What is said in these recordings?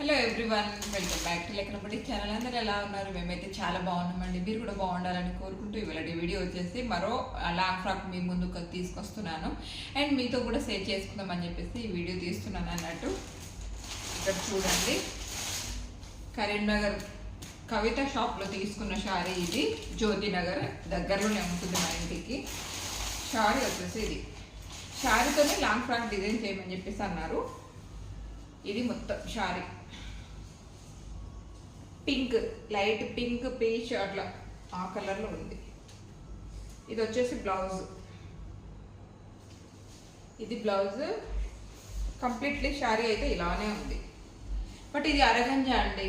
Hello everyone welcome back to లెక్కనప్పటి channel అందరూ ఎలా ఉన్నారు? మేమైతే చాలా బాగున్నామండి. మీరు కూడా బాగుండాలని కోరుకుంటూ ఇవాళ వీడియో వచ్చేసి మరో లాంగ్ ఫ్రాక్ మీ ముందుకు తీసుకొస్తున్నాను. అండ్ మీతో కూడా షేర్ చేసుకుందామని చెప్పేసి ఈ వీడియో తీస్తున్నాను అన్నట్టు. ఇక్కడ చూడండి. కరీంనగర్ కవిత షాప్లో తీసుకున్న శారీ ఇది. జ్యోతి నగర్ దగ్గరలోనే ఉంటుంది మా ఇంటికి. శారీ వచ్చేసి ఇది. శారీతోనే లాంగ్ ఫ్రాక్ డిజైన్ చేయమని చెప్పేసి అన్నారు. ఇది మొత్తం sari. Pink light pink peach అట్లా. ఆ కలర్లో ఉంది. ఇది వచ్చేసి బ్లౌజ్ ఇది బ్లౌజ్ కంప్లీట్లీ శారీ అయితే ఇలానే ఉంది. బట్ ఇది అరగంజ అండి.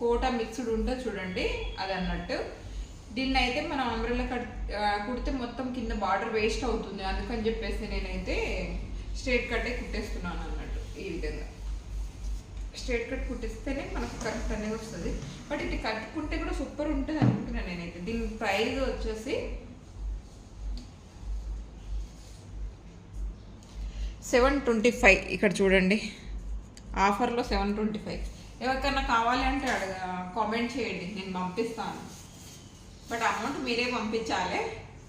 కోట మిక్స్డ్ ఉంటే చూడండి అది అన్నట్టు. దీన్ని అయితే మనం అంబ్రెల్లా కట్ కుడితే మొత్తం కింద బార్డర్ వేస్ట్ అవుతుంది. అందుకని చెప్పేసి నేనైతే స్ట్రేట్ కట్టే కుట్టేస్తున్నాను అన్నట్టు ఈ విధంగా. స్ట్రేట్ కట్ కుట్టిస్తేనే మనకు కరెక్ట్ అనేది వస్తుంది. బట్ ఇది కట్టుకుంటే కూడా సూపర్ ఉంటుంది అనుకుంటున్నాను నేనైతే. దీని ప్రైస్ వచ్చేసి సెవెన్ ట్వంటీ ఫైవ్ ఇక్కడ చూడండి. ఆఫర్లో సెవెన్ ట్వంటీ ఫైవ్. ఎవరికైనా కావాలి అంటే అడగ కామెంట్ చేయండి. నేను పంపిస్తాను. బట్ అమౌంట్ మీరే పంపించాలి.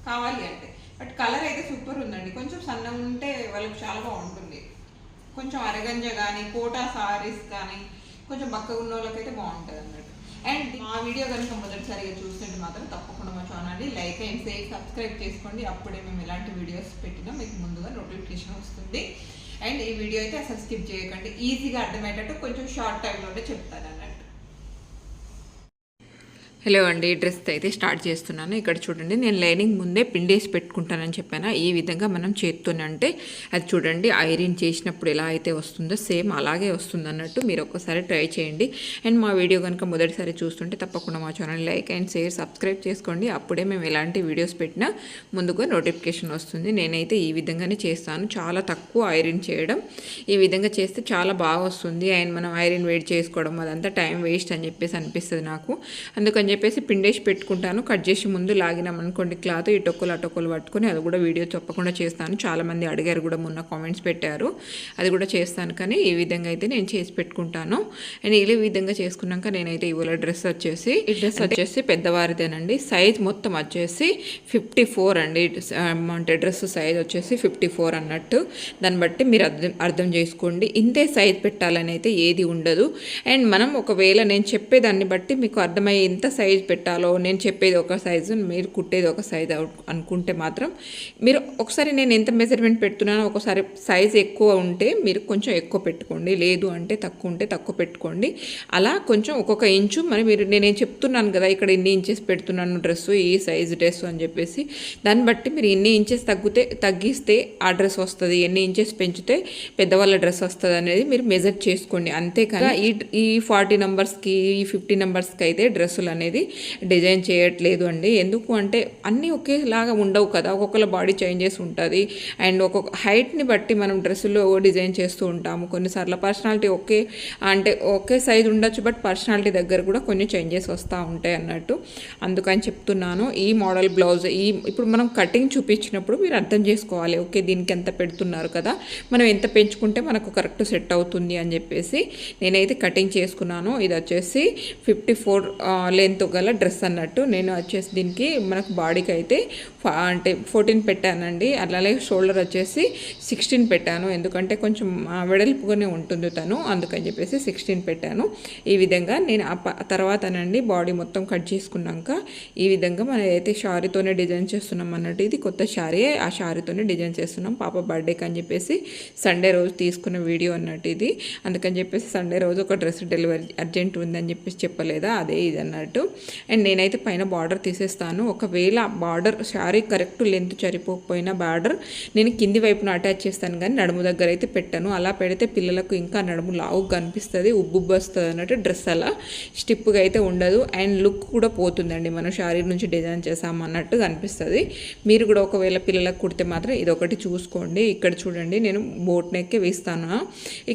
కావాలి అంటే. బట్ కలర్ అయితే సూపర్ ఉందండి. కొంచెం సన్నగా ఉంటే వాళ్ళకి చాలా బాగుంటుంది. కొంచెం అరగంజ కానీ కోటా సారీస్ కానీ కొంచెం బక్కగా ఉన్న వాళ్ళకైతే బాగుంటుంది అన్నట్టు. అండ్ మా వీడియో కనుక మొదటిసారిగా చూస్తుంటే మాత్రం తప్పకుండా మా ఛానల్ని లైక్ అండ్ సేవ్ సబ్స్క్రైబ్ చేసుకోండి. అప్పుడే మేము ఎలాంటి వీడియోస్ పెట్టినా మీకు ముందుగా నోటిఫికేషన్ వస్తుంది. అండ్ ఈ వీడియో అయితే అసలు స్కిప్ చేయకండి. ఈజీగా అర్థమయ్యేటట్టు కొంచెం షార్ట్ టైంలోనే చెప్తాను అన్నట్టు. హలో అండి డ్రెస్ అయితే స్టార్ట్ చేస్తున్నాను. ఇక్కడ చూడండి నేను లైనింగ్ ముందే పిండేసి పెట్టుకుంటానని చెప్పాను? ఈ విధంగా మనం చేత్తోనే అంటే అది చూడండి ఐరన్ చేసినప్పుడు ఎలా అయితే వస్తుందో సేమ్ అలాగే వస్తుంది అన్నట్టు మీరు ఒక్కసారి ట్రై చేయండి. అండ్ మా వీడియో కనుక మొదటిసారి చూస్తుంటే తప్పకుండా మా channel like and share subscribe చేసుకోండి. అప్పుడే మేము ఎలాంటి వీడియోస్ పెట్టినా ముందుగా నోటిఫికేషన్ వస్తుంది. నేనైతే ఈ విధంగానే చేస్తాను. చాలా తక్కువ ఐరన్ చేయడం ఈ విధంగా చేస్తే చాలా బాగా వస్తుంది. అండ్ మనం ఐరన్ వేడి చేసుకోవడం అదంతా టైం వేస్ట్ అని చెప్పేసి అనిపిస్తుంది నాకు. అందుకని చెప్పేసి పిండేసి పెట్టుకుంటాను. కట్ చేసి ముందు లాగినాం అనుకోండి క్లాత్ ఈ టొక్కులు ఆ టొక్కులు పట్టుకొని అది కూడా వీడియో తప్పకుండా చేస్తాను. చాలామంది అడిగారు కూడా మొన్న కామెంట్స్ పెట్టారు. అది కూడా చేస్తాను కానీ ఈ విధంగా అయితే నేను చేసి పెట్టుకుంటాను. అండ్ ఈ విధంగా చేసుకున్నాక నేనైతే ఇవాళ డ్రెస్ వచ్చేసి ఈ డ్రెస్ వచ్చేసి పెద్దవారిదేనండి. సైజ్ మొత్తం వచ్చేసి ఫిఫ్టీ ఫోర్ అండి. అంటే డ్రెస్ సైజ్ వచ్చేసి ఫిఫ్టీ ఫోర్ అన్నట్టు. దాన్ని బట్టి మీరు అర్థం అర్థం చేసుకోండి. ఇంతే సైజ్ పెట్టాలని అయితే ఏది ఉండదు. అండ్ మనం ఒకవేళ నేను చెప్పేదాన్ని బట్టి మీకు అర్థమయ్యే ఎంత సైజ్ పెట్టాలో నేను చెప్పేది ఒక సైజు మీరు కుట్టేది ఒక సైజ్ అనుకుంటే మాత్రం మీరు ఒకసారి నేను ఎంత మెజర్మెంట్ పెడుతున్నానో ఒకసారి సైజ్ ఎక్కువ ఉంటే మీరు కొంచెం ఎక్కువ పెట్టుకోండి. లేదు అంటే తక్కువ ఉంటే తక్కువ పెట్టుకోండి. అలా కొంచెం ఒక్కొక్క ఇంచు మరి మీరు నేనేం చెప్తున్నాను కదా ఇక్కడ ఇన్ని ఇంచెస్ పెడుతున్నాను డ్రెస్ ఈ సైజ్ డ్రెస్ అని చెప్పేసి. దాన్ని బట్టి మీరు ఎన్ని ఇంచెస్ తగ్గితే తగ్గిస్తే ఆ డ్రెస్ వస్తుంది. ఎన్ని ఇంచెస్ పెంచితే పెద్దవాళ్ళ డ్రెస్ వస్తుంది అనేది మీరు మెజర్ చేసుకోండి. అంతేకాక ఈ ఈ ఫార్టీ నెంబర్స్కి ఈ ఫిఫ్టీ నెంబర్స్కి అయితే డ్రెస్సులు అనేది డిజైన్ చేయట్లేదు అండి. ఎందుకు అంటే అన్నీ ఒకేలాగా ఉండవు కదా. ఒక్కొక్కల బాడీ చేంజెస్ ఉంటుంది. అండ్ ఒక్కొక్క హైట్ని బట్టి మనం డ్రెస్సులో డిజైన్ చేస్తూ ఉంటాము. కొన్నిసార్లు పర్సనాలిటీ ఒకే అంటే ఒకే సైజ్ ఉండొచ్చు బట్ పర్సనాలిటీ దగ్గర కూడా కొన్ని చేంజెస్ వస్తూ ఉంటాయి అన్నట్టు అందుకని చెప్తున్నాను. ఈ మోడల్ బ్లౌజ్ ఈ ఇప్పుడు మనం కటింగ్ చూపించినప్పుడు మీరు అర్థం చేసుకోవాలి. ఓకే దీనికి ఎంత పెడుతున్నారు కదా. మనం ఎంత పెంచుకుంటే మనకు కరెక్ట్ సెట్ అవుతుంది అని చెప్పేసి నేనైతే కటింగ్ చేసుకున్నాను. ఇది వచ్చేసి ఫిఫ్టీ ఫోర్ లెంత్ గల డ్రెస్ అన్నట్టు నేను వచ్చేసి దీనికి మనకు బాడీకి అయితే అంటే ఫోర్టీన్ పెట్టానండి. అలాగే షోల్డర్ వచ్చేసి సిక్స్టీన్ పెట్టాను. ఎందుకంటే కొంచెం వెడల్పుగానే ఉంటుంది తను. అందుకని చెప్పేసి సిక్స్టీన్ పెట్టాను. ఈ విధంగా నేను తర్వాతనండి బాడీ మొత్తం కట్ చేసుకున్నాక ఈ విధంగా మనం అయితే శారీతోనే డిజైన్ చేస్తున్నాం అన్నట్టు ఇది కొత్త శారీ ఆ శారీతోనే డిజైన్ చేస్తున్నాం. పాప బర్త్డేకి అని చెప్పేసి సండే రోజు తీసుకున్న వీడియో అన్నట్టు ఇది. అందుకని చెప్పేసి సండే రోజు ఒక డ్రెస్ డెలివరీ అర్జెంట్ ఉందని చెప్పేసి చెప్పలేదా? అదే ఇది అన్నట్టు. అండ్ నేనైతే పైన బార్డర్ తీసేస్తాను. ఒకవేళ బార్డర్ సారీ కరెక్ట్ లెంత్ సరిపోకపోయినా బార్డర్ నేను కింది వైపున అటాచ్ చేస్తాను కానీ నడుము దగ్గర అయితే పెట్టాను. అలా పెడితే పిల్లలకు ఇంకా నడుము లావుగా కనిపిస్తుంది ఉబ్బుబ్బు వస్తుంది అన్నట్టు డ్రెస్ అలా స్టిప్గా అయితే ఉండదు. అండ్ లుక్ కూడా పోతుందండి మనం శారీ నుంచి డిజైన్ చేసాము అన్నట్టు కనిపిస్తుంది. మీరు కూడా ఒకవేళ పిల్లలకు కుడితే మాత్రం ఇది ఒకటి చూసుకోండి. ఇక్కడ చూడండి నేను బోట్ నెక్కే వేస్తాను.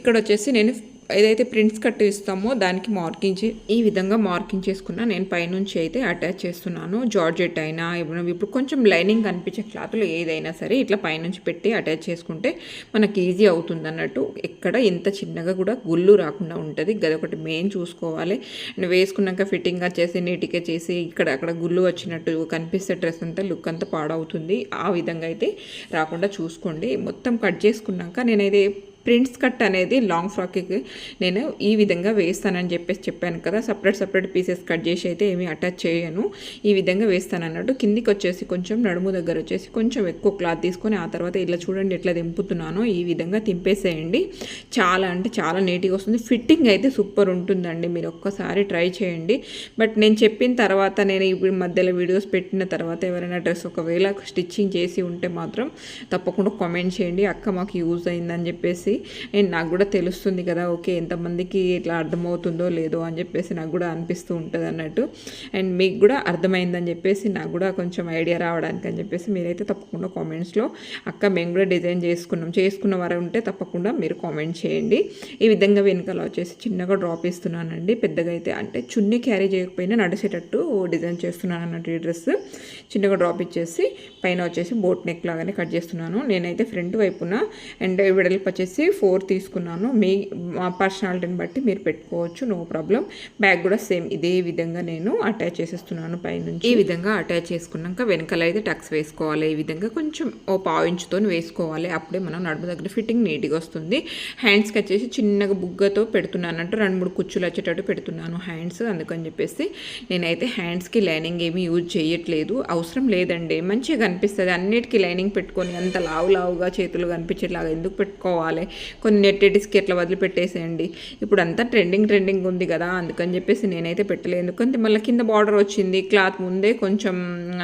ఇక్కడ వచ్చేసి నేను ఏదైతే ప్రింట్స్ కట్ ఇస్తామో దానికి మార్కింగ్ చే ఈ విధంగా మార్కింగ్ చేసుకున్న నేను పైనుంచి అయితే అటాచ్ చేస్తున్నాను. జార్జెట్ అయినా ఇప్పుడు ఇప్పుడు కొంచెం లైనింగ్ కనిపించే క్లాత్లు ఏదైనా సరే ఇట్లా పైనుంచి పెట్టి అటాచ్ చేసుకుంటే మనకి ఈజీ అవుతుంది అన్నట్టు. ఎక్కడ ఇంత చిన్నగా కూడా గుళ్ళు రాకుండా ఉంటుంది. గదొకటి మెయిన్ చూసుకోవాలి. అండ్ వేసుకున్నాక ఫిట్టింగ్ చేసి నీట్గా చేసి ఇక్కడ అక్కడ గుళ్ళు వచ్చినట్టు కనిపిస్తే డ్రెస్ అంతా లుక్ అంతా పాడవుతుంది. ఆ విధంగా అయితే రాకుండా చూసుకోండి. మొత్తం కట్ చేసుకున్నాక నేనైతే ప్రింట్స్ కట్ అనేది లాంగ్ ఫ్రాక్కి నేను ఈ విధంగా వేస్తానని చెప్పేసి చెప్పాను కదా. సపరేట్ సపరేట్ పీసెస్ కట్ చేసి అయితే ఏమీ అటాచ్ చేయను. ఈ విధంగా వేస్తాను అన్నట్టు కిందికి వచ్చేసి కొంచెం నడుము దగ్గర వచ్చేసి కొంచెం ఎక్కువ క్లాత్ తీసుకొని ఆ తర్వాత ఇలా చూడండి ఎట్లా దింపుతున్నానో ఈ విధంగా తింపేసేయండి చాలా అంటే చాలా నీట్గా వస్తుంది. ఫిట్టింగ్ అయితే సూపర్ ఉంటుందండి. మీరు ఒక్కసారి ట్రై చేయండి. బట్ నేను చెప్పిన తర్వాత నేను ఇప్పుడు మధ్యలో వీడియోస్ పెట్టిన తర్వాత ఎవరైనా డ్రెస్ ఒకవేళ స్టిచ్చింగ్ చేసి ఉంటే మాత్రం తప్పకుండా కామెంట్ చేయండి. అక్క మాకు యూజ్ అయిందని చెప్పేసి అండ్ నాకు కూడా తెలుస్తుంది కదా ఓకే ఎంతమందికి ఇట్లా అర్థమవుతుందో లేదో అని చెప్పేసి నాకు కూడా అనిపిస్తూ ఉంటుంది అన్నట్టు. అండ్ మీకు కూడా అర్థమైందని చెప్పేసి నాకు కూడా కొంచెం ఐడియా రావడానికి అని చెప్పేసి మీరైతే తప్పకుండా కామెంట్స్లో అక్క మేము కూడా డిజైన్ చేసుకున్నాం చేసుకున్న వారు ఉంటే తప్పకుండా మీరు కామెంట్ చేయండి. ఈ విధంగా వెనకాల వచ్చేసి చిన్నగా డ్రాప్ ఇస్తున్నానండి పెద్దగా అయితే అంటే చున్నీ క్యారీ చేయకపోయినా నడిచేటట్టు డిజైన్ చేస్తున్నాను అన్నట్టు ఈ డ్రెస్. చిన్నగా డ్రాప్ ఇచ్చేసి పైన వచ్చేసి బోట్ నెక్ లాగానే కట్ చేస్తున్నాను. నేనైతే ఫ్రంట్ వైపున అండ్ వెడల్పు వచ్చేసి ఫోర్ తీసుకున్నాను. మీ పర్సనాలిటీని బట్టి మీరు పెట్టుకోవచ్చు నో ప్రాబ్లం బ్యాగ్ కూడా సేమ్ ఇదే విధంగా నేను అటాచ్ చేసేస్తున్నాను పైనుంచి. ఈ విధంగా అటాచ్ చేసుకున్నాక వెనకాల అయితే టక్స్ వేసుకోవాలి. ఈ విధంగా కొంచెం ఓ పావించుతో వేసుకోవాలి. అప్పుడే మనం నడుము దగ్గర ఫిట్టింగ్ నీట్గా వస్తుంది. హ్యాండ్స్కి వచ్చేసి చిన్నగా బుగ్గతో పెడుతున్నాను అంటే రెండు మూడు కుచ్చులు వచ్చేటట్టు పెడుతున్నాను హ్యాండ్స్ అందుకని చెప్పేసి నేనైతే హ్యాండ్స్కి లైనింగ్ ఏమీ యూజ్ చేయట్లేదు. అవసరం లేదండి. మంచిగా కనిపిస్తుంది. అన్నిటికీ లైనింగ్ పెట్టుకొని అంత లావు లావుగా చేతులు కనిపించేలాగా ఎందుకు పెట్టుకోవాలి? కొన్ని నెట్టెటిస్కి ఎట్లా వదిలిపెట్టేసేయండి ఇప్పుడు అంతా ట్రెండింగ్ ట్రెండింగ్ ఉంది కదా అందుకని చెప్పేసి నేనైతే పెట్టలేదు. ఎందుకంటే మళ్ళీ కింద బార్డర్ వచ్చింది క్లాత్ ముందే కొంచెం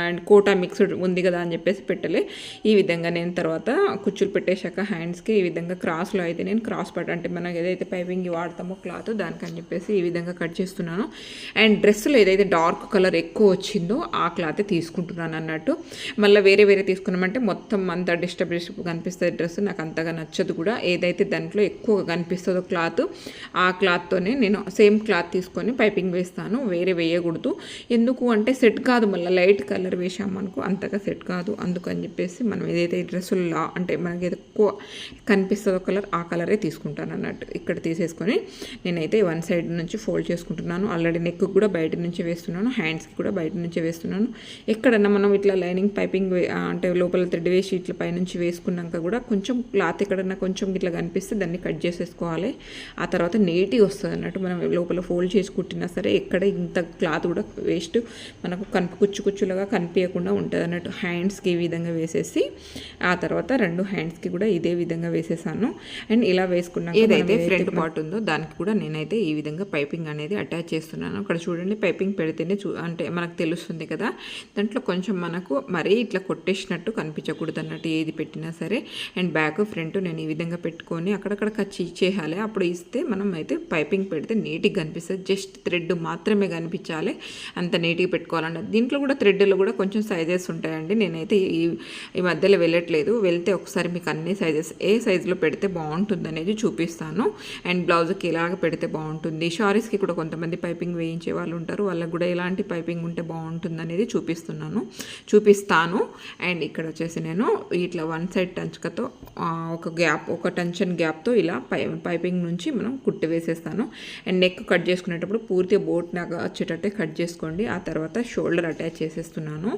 అండ్ కోటా మిక్స్డ్ ఉంది కదా అని చెప్పేసి పెట్టలే. ఈ విధంగా నేను తర్వాత కుచ్చులు పెట్టేశాక హ్యాండ్స్కి ఈ విధంగా క్రాస్లో అయితే నేను క్రాస్ పట్ అంటే మనకి ఏదైతే పైపింగ్ వాడతామో క్లాత్ దానికని చెప్పేసి ఈ విధంగా కట్ చేస్తున్నాను. అండ్ డ్రెస్సులో ఏదైతే డార్క్ కలర్ ఎక్కువ వచ్చిందో ఆ క్లాత్ తీసుకుంటున్నాను అన్నట్టు. మళ్ళీ వేరే వేరే తీసుకున్నామంటే మొత్తం అంత డిస్టర్బ్ డిస్టర్బ్ కనిపిస్తుంది డ్రెస్. నాకు అంతగా నచ్చదు కూడా. ఏదైతే దాంట్లో ఎక్కువగా కనిపిస్తుందో క్లాత్ ఆ క్లాత్తోనే నేను సేమ్ క్లాత్ తీసుకొని పైపింగ్ వేస్తాను. వేరే వేయకూడదు. ఎందుకు అంటే సెట్ కాదు మళ్ళీ లైట్ కలర్ వేసామనుకో అంతగా సెట్ కాదు. అందుకని చెప్పేసి మనం ఏదైతే డ్రెస్సులు లా అంటే మనకి ఎక్కువ కనిపిస్తుందో కలర్ ఆ కలరే తీసుకుంటాను అన్నట్టు. ఇక్కడ తీసేసుకొని నేనైతే వన్ సైడ్ నుంచి ఫోల్డ్ చేసుకుంటున్నాను. ఆల్రెడీ నెక్ కూడా బయట నుంచి వేస్తున్నాను. హ్యాండ్స్కి కూడా బయట నుంచి వేస్తున్నాను. ఎక్కడన్నా మనం ఇట్లా లైనింగ్ పైపింగ్ అంటే లోపల థ్రెడ్ వేసి ఇట్లా పైనుంచి వేసుకున్నాక కూడా కొంచెం క్లాత్ ఎక్కడన్నా కొంచెం ఇట్లా కనిపిస్తే దాన్ని కట్ చేసేసుకోవాలి. ఆ తర్వాత నీట్గా వస్తుంది అన్నట్టు మనం లోపల ఫోల్డ్ చేసి కుట్టినా సరే ఎక్కడ ఇంత క్లాత్ కూడా వేస్ట్ మనకు కనుపు కుచ్చు కుచ్చులుగా కనిపించకుండా ఉంటుంది అన్నట్టు. హ్యాండ్స్కి ఈ విధంగా వేసేసి ఆ తర్వాత రెండు హ్యాండ్స్కి కూడా ఇదే విధంగా వేసేసాను. అండ్ ఇలా వేసుకున్నాక ఏదైతే ఫ్రంట్ పార్ట్ ఉందో దానికి కూడా నేనైతే ఈ విధంగా పైపింగ్ అనేది అటాచ్ చేస్తున్నాను. అక్కడ చూడండి పైపింగ్ పెడితేనే చూ అంటే మనకు తెలుస్తుంది కదా. దాంట్లో కొంచెం మనకు మరీ ఇట్లా కొట్టేసినట్టు కనిపించకూడదు అన్నట్టు ఏది పెట్టినా సరే. అండ్ బ్యాక్ ఫ్రంట్ నేను ఈ విధంగా పెట్టుకొని అక్కడక్కడ కచ్చి ఇచ్చేయాలి అప్పుడు ఇస్తే మనం అయితే పైపింగ్ పెడితే నీట్గా కనిపిస్తుంది. జస్ట్ థ్రెడ్ మాత్రమే కనిపించాలి. అంత నీట్గా పెట్టుకోవాలన్నది. దీంట్లో కూడా థ్రెడ్లో కూడా కొంచెం సైజెస్ ఉంటాయండి. నేనైతే ఈ ఈ మధ్యలో వెళ్ళట్లేదు. వెళ్తే ఒకసారి మీకు అన్ని సైజెస్ ఏ సైజులో పెడితే బాగుంటుంది అనేది చూపిస్తాను. అండ్ బ్లౌజ్కి ఎలాగ పెడితే బాగుంటుంది. షారీస్కి కూడా కొంతమంది పైపింగ్ వేయించే వాళ్ళు ఉంటారు. వాళ్ళకి కూడా ఎలాంటి పైపింగ్ ఉంటే బాగుంటుంది అనేది చూపిస్తున్నాను. చూపిస్తాను. అండ్ ఇక్కడ వచ్చేసి నేను ఇట్లా వన్ సైడ్ టంచుకతో ఒక గ్యాప్ ఒక టెన్షన్ గ్యాప్తో ఇలా పై పైపింగ్ నుంచి మనం కుట్టి వేసేస్తాను. అండ్ నెక్ కట్ చేసుకునేటప్పుడు పూర్తిగా బోట్ నాకు వచ్చేటట్టే కట్ చేసుకోండి. ఆ తర్వాత షోల్డర్ అటాచ్ చేసేస్తున్నాను.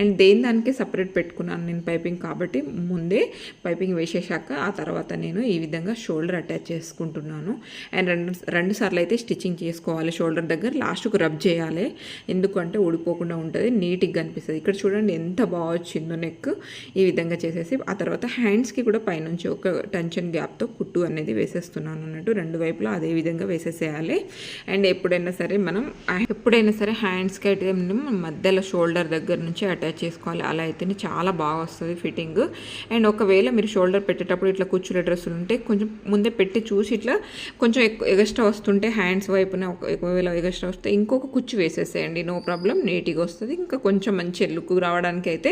అండ్ దేని దానికి సపరేట్ పెట్టుకున్నాను నేను పైపింగ్ కాబట్టి ముందే పైపింగ్ వేసేసాక ఆ తర్వాత నేను ఈ విధంగా షోల్డర్ అటాచ్ చేసుకుంటున్నాను. అండ్ రెండు రెండు సార్లు అయితే స్టిచ్చింగ్ చేసుకోవాలి. షోల్డర్ దగ్గర లాస్ట్కు రబ్ చేయాలి. ఎందుకంటే ఊడిపోకుండా ఉంటుంది నీట్గా కనిపిస్తుంది. ఇక్కడ చూడండి ఎంత బాగా వచ్చిందో నెక్ ఈ విధంగా చేసేసి ఆ తర్వాత హ్యాండ్స్కి కూడా పైనుంచి ఒక టెన్షన్ గ్యాప్తో కుట్టు అనేది వేసేస్తున్నాను అన్నట్టు రెండు వైపులా అదే విధంగా వేసేసేయాలి. అండ్ ఎప్పుడైనా సరే మనం ఎప్పుడైనా సరే హ్యాండ్స్కి అయితే మధ్యలో షోల్డర్ దగ్గర నుంచి అటాచ్ చేసుకోవాలి. అలా అయితేనే చాలా బాగా వస్తుంది ఫిట్టింగ్. అండ్ ఒకవేళ మీరు షోల్డర్ పెట్టేటప్పుడు ఇట్లా కూర్చునే డ్రెస్సులు ఉంటే కొంచెం ముందే పెట్టి చూసి ఇట్లా కొంచెం ఎగస్ట్రా వస్తుంటే హ్యాండ్స్ వైపున ఒకవేళ ఎగస్ట్రా వస్తే ఇంకొక కుచ్చు వేసేసేయండి. No problem. నీట్గా వస్తుంది. ఇంకా కొంచెం మంచి లుక్ రావడానికి అయితే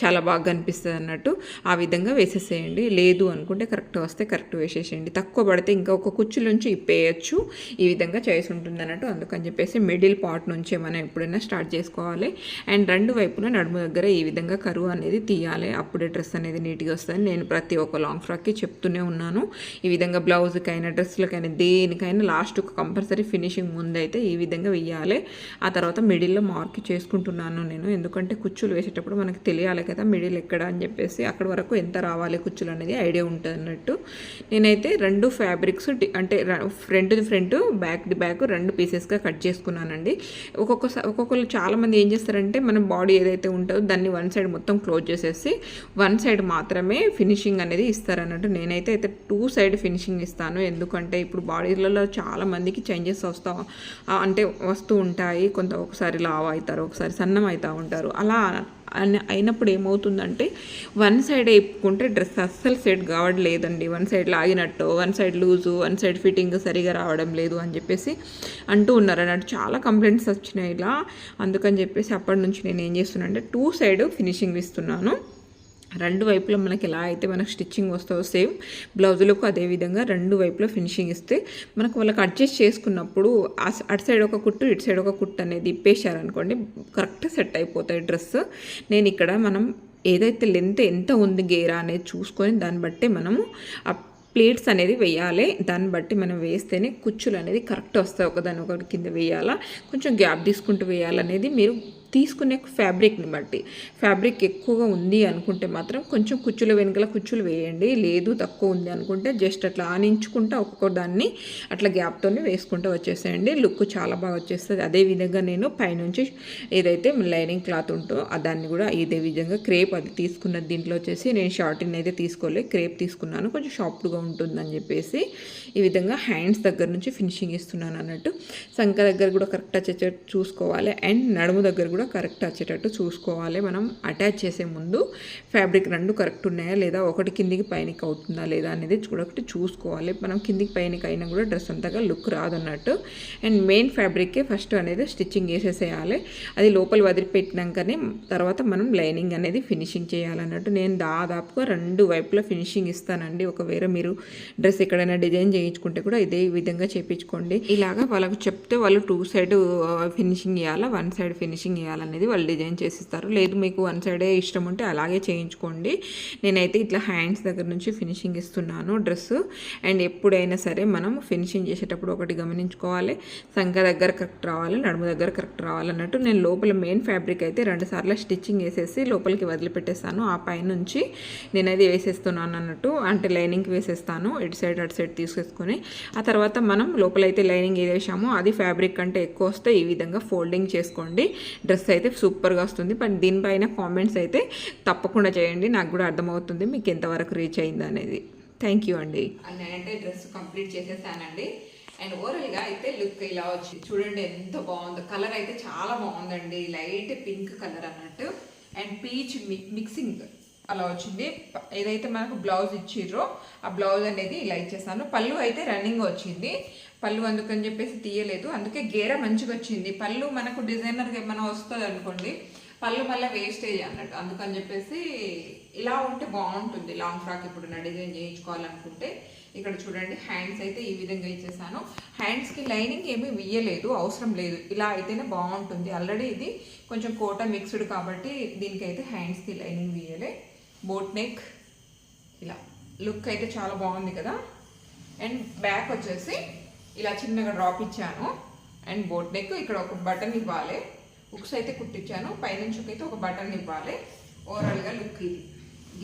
చాలా బాగా కనిపిస్తుంది అన్నట్టు ఆ విధంగా వేసేసేయండి. లేదు అనుకుంటే కరెక్ట్ వస్తుంది. వస్తే కరెక్ట్ వేసేసేయండి. తక్కువ పడితే ఇంకా ఒక కుచ్చులోంచి ఇప్పేయచ్చు. ఈ విధంగా చేసి ఉంటుంది అన్నట్టు అందుకని చెప్పేసి మిడిల్ పార్ట్ నుంచే మనం ఎప్పుడైనా స్టార్ట్ చేసుకోవాలి. అండ్ రెండు వైపులా నడుము దగ్గర ఈ విధంగా కరువు అనేది తీయాలి. అప్పుడే డ్రెస్ అనేది నీట్గా వస్తుంది నేను ప్రతి ఒక్క లాంగ్ ఫ్రాక్కి చెప్తూనే ఉన్నాను. ఈ విధంగా బ్లౌజ్కైనా డ్రెస్లకైనా దేనికైనా లాస్ట్ కంపల్సరీ ఫినిషింగ్ ముందైతే ఈ విధంగా వేయాలి ఆ తర్వాత మిడిల్లో మార్క్ చేసుకుంటున్నాను నేను. ఎందుకంటే కుచ్చులు వేసేటప్పుడు మనకు తెలియాలి కదా మిడిల్ ఎక్కడ అని చెప్పేసి అక్కడ వరకు ఎంత రావాలి కుచ్చులు అనేది ఐడియా ఉంటుంది అన్నట్టు నేనైతే రెండు ఫ్యాబ్రిక్స్ అంటే front the front back the back రెండు పీసెస్గా కట్ చేసుకున్నానండి. ఒక్కొక్కసారి ఒక్కొక్కరు చాలామంది ఏం చేస్తారంటే మన బాడీ ఏదైతే ఉంటుందో దాన్ని వన్ సైడ్ మొత్తం క్లోజ్ చేసేసి వన్ సైడ్ మాత్రమే ఫినిషింగ్ అనేది ఇస్తారన్నట్టు నేనైతే అయితే టూ సైడ్ ఫినిషింగ్ ఇస్తాను. ఎందుకంటే ఇప్పుడు బాడీలలో చాలా మందికి చేంజెస్ వస్తా అంటే వస్తూ ఉంటాయి. కొంత ఒకసారి లావ్ అవుతారు ఒకసారి సన్నం అవుతూ ఉంటారు. అలా అయినప్పుడు ఏమవుతుందంటే వన్ సైడ్ వేపుకుంటే డ్రెస్ అస్సలు సెట్ కావట్లేదండి. One side లాగినట్టు one side loose one side fitting సరిగా రావడం లేదు అని చెప్పేసి అంటూ ఉన్నారు అన్నట్టు చాలా కంప్లైంట్స్ వచ్చినాయి ఇలా. అందుకని చెప్పేసి అప్పటి నుంచి నేను ఏం చేస్తున్నాను అంటే టూ సైడ్ ఫినిషింగ్ ఇస్తున్నాను. రెండు వైపులో మనకి ఎలా అయితే మనకు స్టిచ్చింగ్ వస్తుందో సేమ్ బ్లౌజులకు అదే విధంగా రెండు వైపులో ఫినిషింగ్ ఇస్తే మనకు వాళ్ళకి అడ్జస్ట్ చేసుకున్నప్పుడు అటు సైడ్ ఒక కుట్టు ఇటు సైడ్ ఒక కుట్టు అనేది ఇప్పేశారనుకోండి కరెక్ట్ సెట్ అయిపోతాయి డ్రెస్ నేను ఇక్కడ మనం ఏదైతే లెంత్ ఎంత ఉంది గేరా అనేది చూసుకొని దాన్ని బట్టి మనము ఆ ప్లేట్స్ అనేది వేయాలి. దాన్ని బట్టి మనం వేస్తేనే కుచ్చులు అనేది కరెక్ట్ వస్తాయి. ఒకదాని ఒకటి కింద వేయాలా కొంచెం గ్యాప్ తీసుకుంటూ వేయాలనేది మీరు తీసుకునే ఫ్యాబ్రిక్ని బట్టి. ఫ్యాబ్రిక్ ఎక్కువగా ఉంది అనుకుంటే మాత్రం కొంచెం కుచ్చుల వెనుకల కుచ్చులు వేయండి. లేదు తక్కువ ఉంది అనుకుంటే జస్ట్ అట్లా ఆనించుకుంటా ఒక్కొక్క దాన్ని అట్లా గ్యాప్తోనే వేసుకుంటూ వచ్చేసేయండి. లుక్ చాలా బాగా వచ్చేస్తుంది. అదే విధంగా నేను పైనుంచి ఏదైతే లైనింగ్ క్లాత్ ఉంటో దాన్ని కూడా ఇదే విధంగా క్రేప్ అది తీసుకున్న దీంట్లో వచ్చేసి నేను షార్టిన్ అయితే తీసుకోలేదు. క్రేప్ తీసుకున్నాను. కొంచెం షార్ప్గా ఉంటుందని చెప్పేసి ఈ విధంగా హ్యాండ్స్ దగ్గర నుంచి ఫినిషింగ్ ఇస్తున్నాను అన్నట్టు. సంఖ దగ్గర కూడా కరెక్ట్ వచ్చేటట్టు చూసుకోవాలి. అండ్ నడుము దగ్గర కూడా కరెక్ట్ వచ్చేటట్టు చూసుకోవాలి. మనం అటాచ్ చేసే ముందు ఫ్యాబ్రిక్ రెండు కరెక్ట్ ఉన్నాయా లేదా ఒకటి కిందికి పైనకి అవుతుందా లేదా అనేది ఒకటి చూసుకోవాలి. మనం కిందికి పైనకి అయినా కూడా డ్రెస్ అంతగా లుక్ రాదన్నట్టు. అండ్ మెయిన్ ఫ్యాబ్రిక్కే ఫస్ట్ అనేది స్టిచ్చింగ్ వేసేసేయాలి అది లోపల వదిలిపెట్టినాకనే తర్వాత మనం లైనింగ్ అనేది ఫినిషింగ్ చేయాలన్నట్టు నేను దాదాపుగా రెండు వైపులా ఫినిషింగ్ ఇస్తానండి. ఒకవేళ మీరు డ్రెస్ ఎక్కడైనా డిజైన్ చేయించుకుంటే కూడా ఇదే విధంగా చేయించుకోండి ఇలాగా వాళ్ళకు చెప్తే వాళ్ళు టూ సైడ్ ఫినిషింగ్ ఇవ్వాలా వన్ సైడ్ ఫినిషింగ్ ఇవ్వాలనేది వాళ్ళు డిజైన్ చేసిస్తారు. లేదు మీకు వన్ సైడే ఇష్టం ఉంటే అలాగే చేయించుకోండి. నేనైతే ఇట్లా హ్యాండ్స్ దగ్గర నుంచి ఫినిషింగ్ ఇస్తున్నాను డ్రెస్ అండ్ ఎప్పుడైనా సరే మనం ఫినిషింగ్ చేసేటప్పుడు ఒకటి గమనించుకోవాలి. సంఖ దగ్గర కరెక్ట్ రావాలి నడుము దగ్గర కరెక్ట్ రావాలన్నట్టు నేను లోపల మెయిన్ ఫ్యాబ్రిక్ అయితే రెండు సార్లు స్టిచ్చింగ్ వేసేసి లోపలికి వదిలిపెట్టేస్తాను. ఆ పైనుంచి నేను అది వేసేస్తున్నాను అన్నట్టు అంటే లైనింగ్కి వేసేస్తాను. ఇటు సైడ్ అటు సైడ్ తీసేసుకొని ఆ తర్వాత మనం లోపలైతే లైనింగ్ ఏది వేసామో అది ఫ్యాబ్రిక్ కంటే ఎక్కువ వస్తే ఈ విధంగా ఫోల్డింగ్ చేసుకోండి. డ్రెస్ అయితే సూపర్గా వస్తుంది. బట్ దీనిపైన కామెంట్స్ అయితే తప్పకుండా చేయండి. నాకు కూడా అర్థమవుతుంది మీకు ఎంతవరకు రీచ్ అయింది అనేది. థ్యాంక్ యూ అండి. నేనంటే డ్రెస్ కంప్లీట్ చేసేసానండి. అండ్ ఓవరాల్గా అయితే లుక్ ఇలా వచ్చి చూడండి ఎంత బాగుందో. కలర్ అయితే చాలా బాగుందండి. లైట్ పింక్ కలర్ అన్నట్టు. And peach mixing. అలా వచ్చింది. ఏదైతే మనకు బ్లౌజ్ ఇచ్చిర్రో ఆ బ్లౌజ్ అనేది ఇలా ఇచ్చేసాను. పళ్ళు అయితే రన్నింగ్ వచ్చింది. పళ్ళు అందుకని చెప్పేసి తీయలేదు. అందుకే గేర మంచిగా వచ్చింది. పళ్ళు మనకు డిజైనర్గా ఏమైనా వస్తుంది అనుకోండి పళ్ళు మళ్ళీ వేస్టేజ్ అన్నట్టు. అందుకని చెప్పేసి ఇలా ఉంటే బాగుంటుంది. లాంగ్ ఫ్రాక్ ఇప్పుడు నా డిజైన్ చేయించుకోవాలనుకుంటే. ఇక్కడ చూడండి హ్యాండ్స్ అయితే ఈ విధంగా ఇచ్చేసాను. హ్యాండ్స్కి లైనింగ్ ఏమీ వియ్యలేదు అవసరం లేదు. ఇలా అయితేనే బాగుంటుంది. ఆల్రెడీ ఇది కొంచెం కోట మిక్స్డ్ కాబట్టి దీనికైతే హ్యాండ్స్కి లైనింగ్ వేయలే. బోట్ నెక్ ఇలా. లుక్ అయితే చాలా బాగుంది కదా. అండ్ బ్యాక్ వచ్చేసి ఇలా చిన్నగా డ్రాప్ ఇచ్చాను. అండ్ బోట్ నెక్ ఇక్కడ ఒక బటన్ ఇవ్వాలి. ఉక్స్ అయితే కుట్టించాను పైనుంచి అయితే ఒక బటన్ ఇవ్వాలి. ఓవరాల్గా లుక్ ఇది.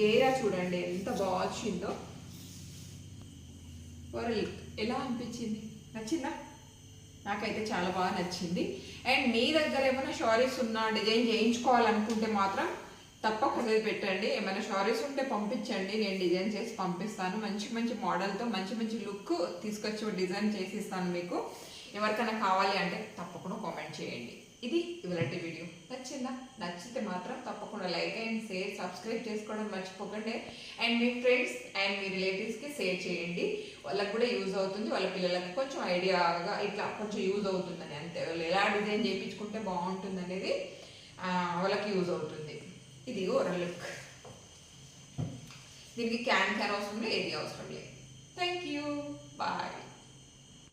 గేరా చూడండి ఎంత బాగా వచ్చిందో. Overall look. ఎలా అనిపించింది? నచ్చిందా? నాకైతే చాలా బాగా నచ్చింది. అండ్ మీ దగ్గర ఏమైనా షారీస్ ఉన్నా డిజైన్ చేయించుకోవాలనుకుంటే మాత్రం తప్పకుండా పెట్టండి. ఏమైనా షారీస్ ఉంటే పంపించండి. నేను డిజైన్ చేసి పంపిస్తాను. మంచి మంచి మోడల్తో మంచి మంచి లుక్ తీసుకొచ్చి డిజైన్ చేసి ఇస్తాను మీకు. ఎవరికైనా కావాలి అంటే తప్పకుండా కామెంట్ చేయండి. ఇది ఇవాళ వీడియో నచ్చిందా? నచ్చితే మాత్రం తప్పకుండా లైక్ అండ్ షేర్ సబ్స్క్రైబ్ చేసుకోవడం మర్చిపోకండి. అండ్ మీ ఫ్రెండ్స్ అండ్ మీ రిలేటివ్స్కి షేర్ చేయండి. వాళ్ళకి కూడా యూజ్ అవుతుంది. వాళ్ళ పిల్లలకి కొంచెం ఐడియాగా ఇట్లా కొంచెం యూజ్ అవుతుందని అంతే. వాళ్ళు ఎలా డిజైన్ చేయించుకుంటే బాగుంటుంది అనేది వాళ్ళకి యూజ్ అవుతుంది. ఇది ఓవరాల్ లుక్ దీనికి క్యాన్ క్యాన్ అవసరం లేదు ఏది అవసరం లేదు. Thank you bye